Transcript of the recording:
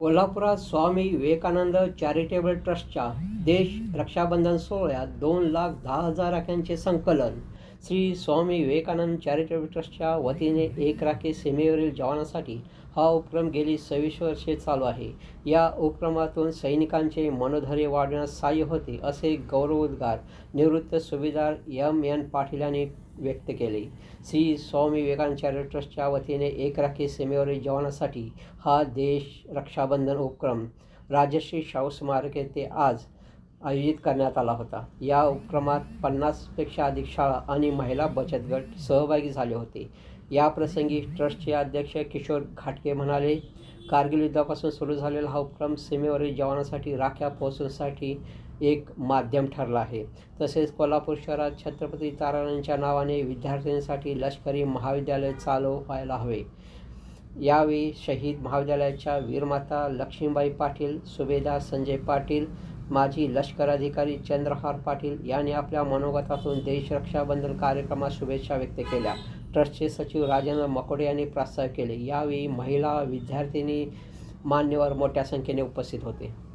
कोल्हापुरात स्वामी विवेकानंद चॅरिटेबल ट्रस्टच्या देश रक्षाबंधन सोहळ्यात दोन लाख दहा हजार राख्यांचे संकलन. श्री स्वामी विवेकानंद चॅरिटेबल ट्रस्टच्या वतीने एक राखी सीमेवरील जवानांसाठी हा उपक्रम गेली सव्वीस वर्षे चालू आहे. या उपक्रमातून सैनिकांचे मनोधैर्य वाढण्यास सहाय्य होते असे गौरवोद्गार निवृत्त सुभेदार एम. एन. पाटील यांनी व्यक्त केले. श्री स्वामी विवेकानंद चॅरिटेबल ट्रस्टच्या वतीने एक राखी सीमेवरील जवानासाठी हा देश रक्षाबंधन उपक्रम. राजश्री शाहू स्मारक येथे आज आयोजित करण्यात आला होता. या उपक्रमात पन्नासपेक्षा अधिक शाळा आणि महिला बचत गट सहभागी झाले होते. या प्रसंगी ट्रस्टचे अध्यक्ष किशोर घाटके म्हणाले कारगिल युद्धापासून सुरू झालेला हा उपक्रम सीमेवरील जवानांसाठी राख्या पोहोचवण्यासाठी एक माध्यम ठरला आहे. तसेच कोल्हापूर शहरात छत्रपती तारारांच्या नावाने विद्यार्थ्यांसाठी लष्करी महाविद्यालय चालू व्हायला हवे. यावेळी शहीद महाविद्यालयाच्या वीरमाता लक्ष्मीबाई पाटील सुभेदार संजय पाटील माजी लष्कर अधिकारी चंद्रहार पाटील यांनी आपल्या मनोगतातून देश रक्षाबंधन कार्यक्रमात शुभेच्छा व्यक्त केल्या. ट्रस्टचे सचिव राजेंद्र मकोडे यांनी प्रस्ताव केले. यावेळी महिला विद्यार्थिनी मान्यवर मोठ्या संख्येने उपस्थित होते.